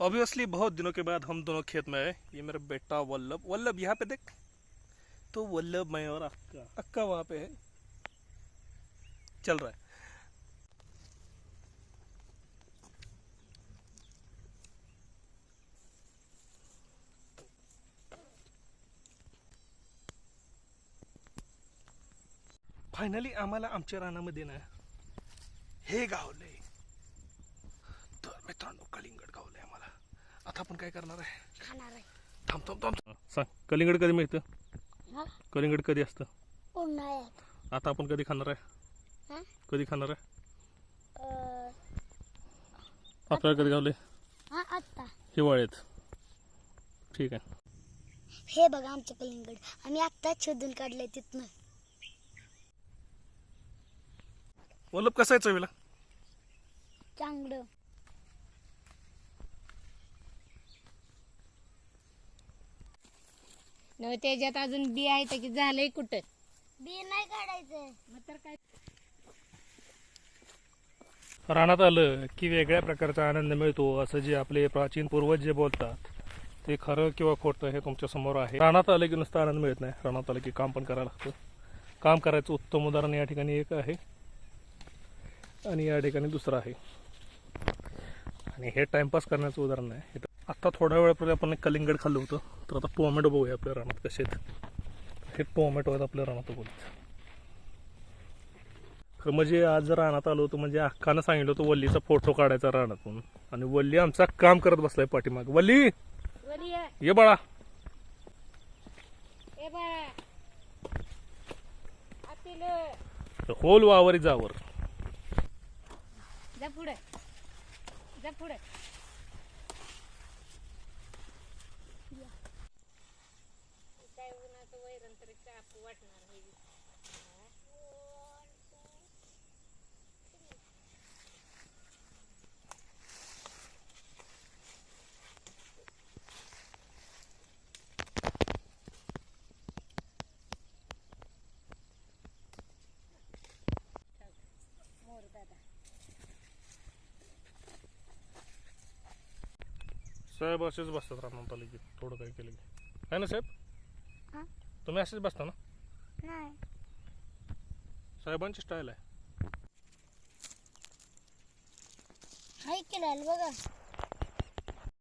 Obviously बहुत दिनों के बाद हम दोनों खेत में आए। ये मेरा बेटा वल्लभ। वल्लभ, यहाँ पे देख। तो वल्लभ, मैं और अक्का। अक्का वहाँ पे है। चल रहा है। फायनली आम्हाला आमच्या रानामध्ये ना हे गावलंय. तर मित्रांनो कलिंगड गावलंय आम्हाला. आता आपण काय करणार आहे? खाणार आहे. थांब थांब थांब. सांग कलिंगड कधी मिळतं? हा? कलिंगड कधी असतं? उन्हाळ्यात. आता आपण कधी खाणार आहे? हा? कधी खाणार आहे? अं, आपल्याला कधी गावले हा आत्ता. हिवाळ्यात. ठीक आहे. हे बघा आमचं कलिंगड. आम्ही आत्ताच शोधून काढलंय तिथनं. वल्लभ कसं आहे चवीला? चांगलं. न त्याच्यात अजून बी आहे तर की झालंय कुठं? बी नाही काढायचं मग तर काय? रानात आलं की वेगळ्या प्रकारचा आनंद मिळतो असं जे आपले प्राचीन पूर्वज जे बोलतात ते खरं किंवा खोटं हे तुमच्यासमोर आहे. रानात आलं की नुसतं आनंद मिळत नाही. रानात आलं की काम पण करायला लागतं. काम करायचं उत्तम उदाहरण या ठिकाणी एक आहे. आणि या ठिकाणी दुसरं आहे. आणि हे टाइमपास करण्याचं उदाहरण आहे. आत्ता थोड्या वेळापूर्वी आपण एक कलिंगड खाल्लं होतं. तर आता टोमॅटो बघूया आपल्या रानात कसे आहेत. हे टोमॅटो आहेत आपल्या रानात बोलत खरं म्हणजे आज जर रानात आलो होतो म्हणजे अक्कानं सांगितलं होतं वल्लीचा फोटो काढायचा रानातून. आणि वल्ली आमचा काम करत बसलाय पाठीमाग. वल्ली! ये. बाळा. होल वावरी जावर जा पुढे. जा पुढे. वैरण तरी कापू वाटणार नाही. मोर दादा साहेब असेच बसतात रानात आले की थोडं काय केलं की. आहे ना साहेब? हा? तुम्ही असेच बसता ना? नाही. साहेबांची स्टाईल आहे. हाय केलं बघा.